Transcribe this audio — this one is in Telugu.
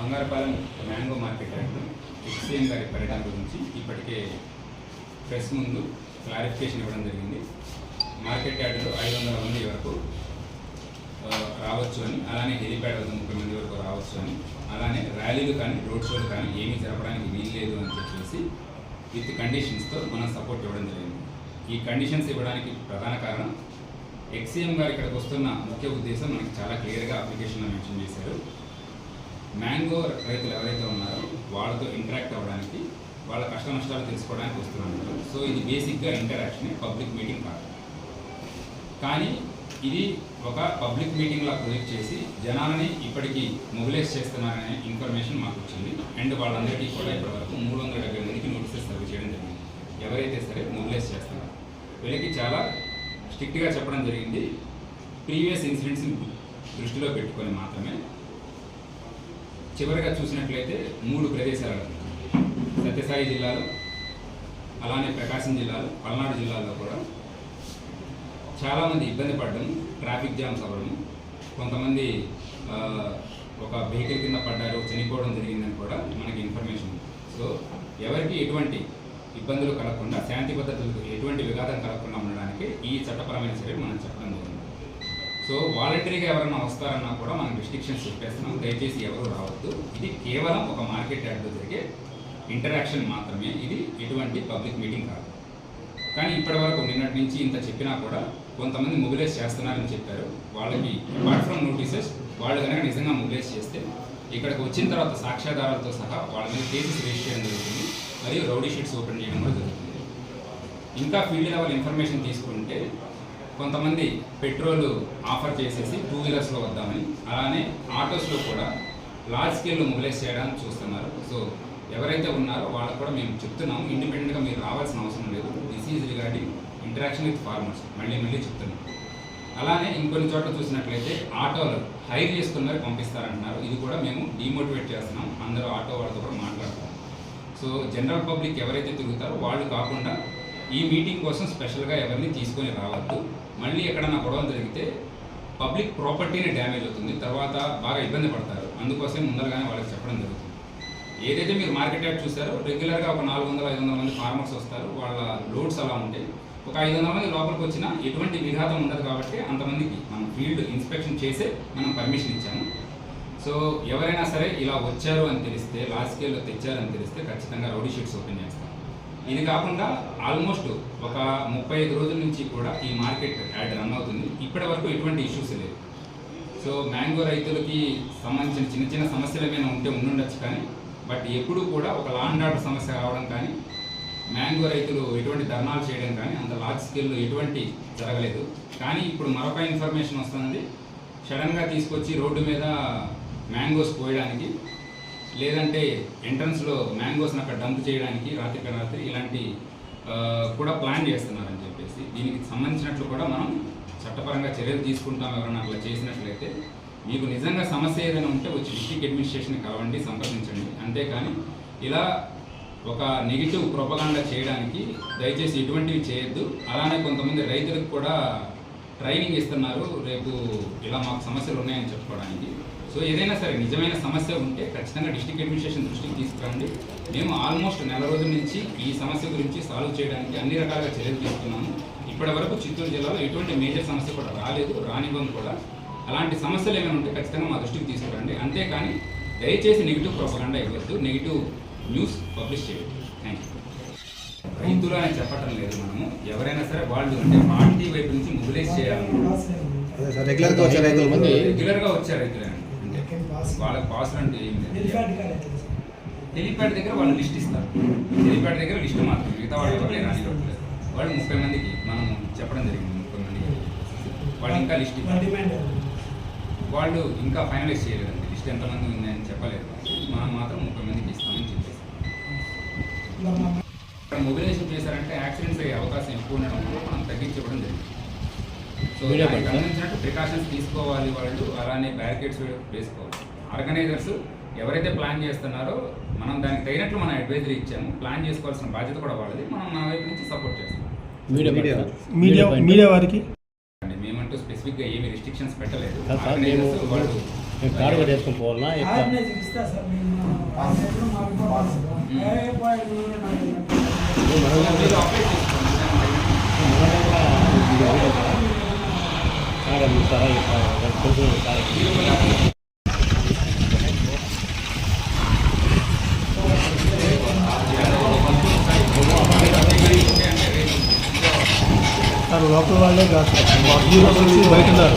బంగారపాలెం మ్యాంగో మార్కెట్ యార్డ్లో ఎక్స్సీఎం గారి పర్యటన గురించి ఇప్పటికే ప్రెస్ ముందు క్లారిఫికేషన్ ఇవ్వడం జరిగింది. మార్కెట్ యార్డ్లో ఐదు వందల మంది వరకు రావచ్చు అని అలానే హెలిప్యాడ్ వద్ద ముప్పై మంది వరకు రావచ్చు అని అలానే ర్యాలీలు కానీ రోడ్ షోలు కానీ ఏమీ జరపడానికి వీల్లేదు అని చెప్పేసి విత్ కండిషన్స్తో మనం సపోర్ట్ ఇవ్వడం జరిగింది. ఈ కండిషన్స్ ఇవ్వడానికి ప్రధాన కారణం ఎక్సీఎం గారు ఇక్కడికి వస్తున్న ముఖ్య ఉద్దేశం మనకి చాలా క్లియర్గా అప్లికేషన్లో మెన్షన్ చేశారు. మ్యాంగో రైతులు ఎవరైతే ఉన్నారో వాళ్ళతో ఇంటరాక్ట్ అవ్వడానికి వాళ్ళ కష్ట నష్టాలు తెలుసుకోవడానికి వస్తున్నారు. సో ఇది బేసిక్గా ఇంటరాక్షన్ పబ్లిక్ మీటింగ్ కాదు. కానీ ఇది ఒక పబ్లిక్ మీటింగ్లా ప్రొజెక్ట్ చేసి జనాలని ఇప్పటికీ మొబిలైజ్ చేస్తున్నారనే ఇన్ఫర్మేషన్ మాకు వచ్చింది. అండ్ వాళ్ళందరికీ కూడా ఇప్పటివరకు మూడు వందల డెబ్బై మందికి నోటీసెస్ సర్వ్ చేయడం జరిగింది. ఎవరైతే సరే మొబిలైజ్ చేస్తున్నారో. వీళ్ళకి చాలా స్ట్రిక్ట్గా చెప్పడం జరిగింది. ప్రీవియస్ ఇన్సిడెంట్స్ని దృష్టిలో పెట్టుకొని మాత్రమే చివరిగా చూసినట్లయితే మూడు ప్రదేశాలు సత్యసాయి జిల్లాలో అలానే ప్రకాశం జిల్లాలో పల్నాడు జిల్లాలో కూడా చాలామంది ఇబ్బంది పడడం ట్రాఫిక్ జామ్స్ అవ్వడం కొంతమంది ఒక వెహికల్ కింద పడ్డారు చనిపోవడం జరిగిందని కూడా మనకి ఇన్ఫర్మేషన్ సో ఎవరికి ఎటువంటి ఇబ్బందులు కలగకుండా శాంతి భద్రతలకు ఎటువంటి విఘాతం కలగకుండా ఉండడానికి ఈ చట్టపరమైన చర్యలు మనం చెప్పడం జరిగింది సో వాలంటరీగా ఎవరైనా వస్తారన్నా కూడా మనం రిస్ట్రిక్షన్స్ చెప్పేస్తున్నాం. దయచేసి ఎవరు రావద్దు. ఇది కేవలం ఒక మార్కెట్ యార్డ్లో జరిగే ఇంటరాక్షన్ మాత్రమే. ఇది ఎటువంటి పబ్లిక్ మీటింగ్ కాదు. కానీ ఇప్పటివరకు నిన్నటి నుంచి ఇంత చెప్పినా కూడా కొంతమంది మొబిలైజ్ చేస్తున్నారని చెప్పారు. వాళ్ళకి అపార్ట్ ఫ్రమ్ నోటీసెస్ వాళ్ళు కనుక నిజంగా మొబిలైజ్ చేస్తే ఇక్కడికి వచ్చిన తర్వాత సాక్ష్యాధారాలతో సహా వాళ్ళ మీద కేసెస్ రిజిస్టర్ చేయడం జరుగుతుంది. మరియు రౌడీ షీట్స్ ఓపెన్ చేయడం కూడా జరుగుతుంది. ఇంకా ఫీల్డ్ లెవెల్ ఇన్ఫర్మేషన్ తీసుకుంటే కొంతమంది పెట్రోల్ ఆఫర్ చేసేసి టూ వీలర్స్లో వద్దామని అలానే ఆటోస్లో కూడా లార్జ్ స్కేల్లో మొబిలైజ్ చేయడానికి చూస్తున్నారు. సో ఎవరైతే ఉన్నారో వాళ్ళకు కూడా మేము చెప్తున్నాం ఇండిపెండెంట్గా మీరు రావాల్సిన అవసరం లేదు. This is regarding interaction with farmers మళ్ళీ మళ్ళీ చెప్తున్నాం. అలానే ఇంకొన్ని చోట్ల చూసినట్లయితే ఆటోలు హైర్ చేసుకున్నారు పంపిస్తారంటున్నారు. ఇది కూడా మేము డిమోటివేట్ చేస్తున్నాం. అందరూ ఆటో వాళ్ళతో కూడా మాట్లాడతాం సో జనరల్ పబ్లిక్ ఎవరైతే తిరుగుతారో వాళ్ళు కాకుండా ఈ మీటింగ్ కోసం స్పెషల్గా ఎవరిని తీసుకొని రావద్దు. మళ్ళీ ఎక్కడన్నా గొడవ జరిగితే పబ్లిక్ ప్రాపర్టీని డ్యామేజ్ అవుతుంది. తర్వాత బాగా ఇబ్బంది పడతారు. అందుకోసం ముందరగానే వాళ్ళకి చెప్పడం జరుగుతుంది. ఏదైతే మీరు మార్కెట్ యాడ్ చూసారో రెగ్యులర్గా ఒక నాలుగు వందల ఐదు వందల మంది ఫార్మర్స్ వస్తారు. వాళ్ళ లోడ్స్ అలా ఉంటాయి. ఒక ఐదు వందల మంది లోపలికి వచ్చినా ఎటువంటి విఘాతం ఉండదు కాబట్టి అంతమందికి మనం ఫీల్డ్ ఇన్స్పెక్షన్ చేసే మనం పర్మిషన్ ఇచ్చాము. సో ఎవరైనా సరే ఇలా వచ్చారు అని తెలిస్తే లాస్ట్ స్కేల్లో తెచ్చారని తెలిస్తే ఖచ్చితంగా రౌడీ షీట్స్ ఓపెన్ చేస్తాం. ఇది కాకుండా ఆల్మోస్ట్ ఒక ముప్పై ఐదు రోజుల నుంచి కూడా ఈ మార్కెట్ యాడ్ రన్ అవుతుంది. ఇప్పటి వరకు ఎటువంటి ఇష్యూస్ లేవు. సో మ్యాంగో రైతులకి సంబంధించిన చిన్న చిన్న సమస్యలు ఏమైనా ఉంటే ఉండుండొచ్చు కానీ బట్ ఎప్పుడూ కూడా ఒక లాండ్ ఆర్డర్ సమస్య రావడం కానీ మ్యాంగో రైతులు ఎటువంటి ధర్నాలు చేయడం కానీ అంత లార్జ్ స్కేల్లో ఎటువంటి జరగలేదు. కానీ ఇప్పుడు మరొక ఇన్ఫర్మేషన్ వస్తుంది. సడన్గా తీసుకొచ్చి రోడ్డు మీద మ్యాంగోస్ కోయడానికి లేదంటే ఎంట్రన్స్లో మ్యాంగోస్ని అక్కడ డంప్ చేయడానికి రాత్రికి రాత్రి ఇలాంటి కూడా ప్లాన్ చేస్తున్నారని చెప్పేసి. దీనికి సంబంధించినట్లు కూడా మనం చట్టపరంగా చర్యలు తీసుకుంటాం ఎవరైనా అట్లా చేసినట్లయితే. మీకు నిజంగా సమస్య ఏదైనా ఉంటే వచ్చి డిస్టిక్ అడ్మినిస్ట్రేషన్ కలవండి సంప్రదించండి. అంతేకాని ఇలా ఒక నెగిటివ్ ప్రొపగాండా చేయడానికి దయచేసి ఇటువంటివి చేయొద్దు. అలానే కొంతమంది రైతులకు కూడా ట్రైనింగ్ ఇస్తున్నారు. రేపు ఇలా మాకు సమస్యలు ఉన్నాయని చెప్పుకోవడానికి. సో ఏదైనా సరే నిజమైన సమస్య ఉంటే ఖచ్చితంగా డిస్ట్రిక్ట్ అడ్మినిస్ట్రేషన్ దృష్టికి తీసుకురండి. మేము ఆల్మోస్ట్ నెల రోజుల నుంచి ఈ సమస్య గురించి సాల్వ్ చేయడానికి అన్ని రకాలుగా చర్యలు తీసుకున్నాము. ఇప్పటి వరకు చిత్తూరు జిల్లాలో ఎటువంటి మేజర్ సమస్య కూడా రాలేదు రానివ్వం కూడా. అలాంటి సమస్యలు ఏమైనా ఉంటే ఖచ్చితంగా మా దృష్టికి తీసుకురండి. అంతేకాని దయచేసి నెగిటివ్ ప్రొపగండా ఇవ్వద్దు. నెగిటివ్ న్యూస్ పబ్లిష్ చేయొద్దు. థ్యాంక్ యూ రైతులు అని చెప్పటం లేదు మనము. ఎవరైనా సరే వాళ్ళు అంటే పార్టీ వైపు నుంచి మొబిలైజ్ చేయాలి. రెగ్యులర్గా వచ్చే రైతుల మంది రెగ్యులర్గా వచ్చే రైతులే వాళ్ళకి పాస్ అంటే హెలిప్యాడ్ దగ్గర వాళ్ళు లిస్ట్ ఇస్తారు. హెలిప్యాడ్ దగ్గర లిస్ట్ మాత్రం. మిగతా వాళ్ళు ఎవరు లేరు అని చెప్పలేదు వాళ్ళు ముప్పై మందికి మనం చెప్పడం జరిగింది ముప్పై మందికి. వాళ్ళు ఇంకా లిస్ట్ వాళ్ళు ఇంకా ఫైనలైజ్ చేయలేదండి. లిస్ట్ ఎంతమంది ఉందని చెప్పలేదు. మనం మాత్రం ముప్పై మందికి ఇస్తామని చెప్పేసి. మొబిలైజేషన్ చేశారంటే యాక్సిడెంట్స్ అయ్యే అవకాశం ఎక్కువ ఉండడం వల్ల మనం తగ్గించడం జరిగింది. సో ప్రికాషన్స్ తీసుకోవాలి వాళ్ళు అలానే బ్యారికేడ్స్ వేసుకోవాలి ఆర్గనైజర్స్ ఎవరైతే ప్లాన్ చేస్తున్నారో మనం దానికి తగినట్లు మనం అడ్వైజరీ ఇచ్చాము ప్లాన్ చేసుకోవాల్సిన బాధ్యత కూడా వాళ్ళది మనం మన వైపు నుంచి సపోర్ట్ చేస్తాం మీడియా మీడియా మీడియా మీడియా వారికి అండి మేమంటూ స్పెసిఫిక్గా ఏమి రిస్ట్రిక్షన్స్ పెట్టలేదు వాళ్ళు కారు పోవాలన్నా సార్ మీరు కొన్ని అప్లై సార్ లోపల వాళ్ళే కాదు సార్ బయట ఉన్నారు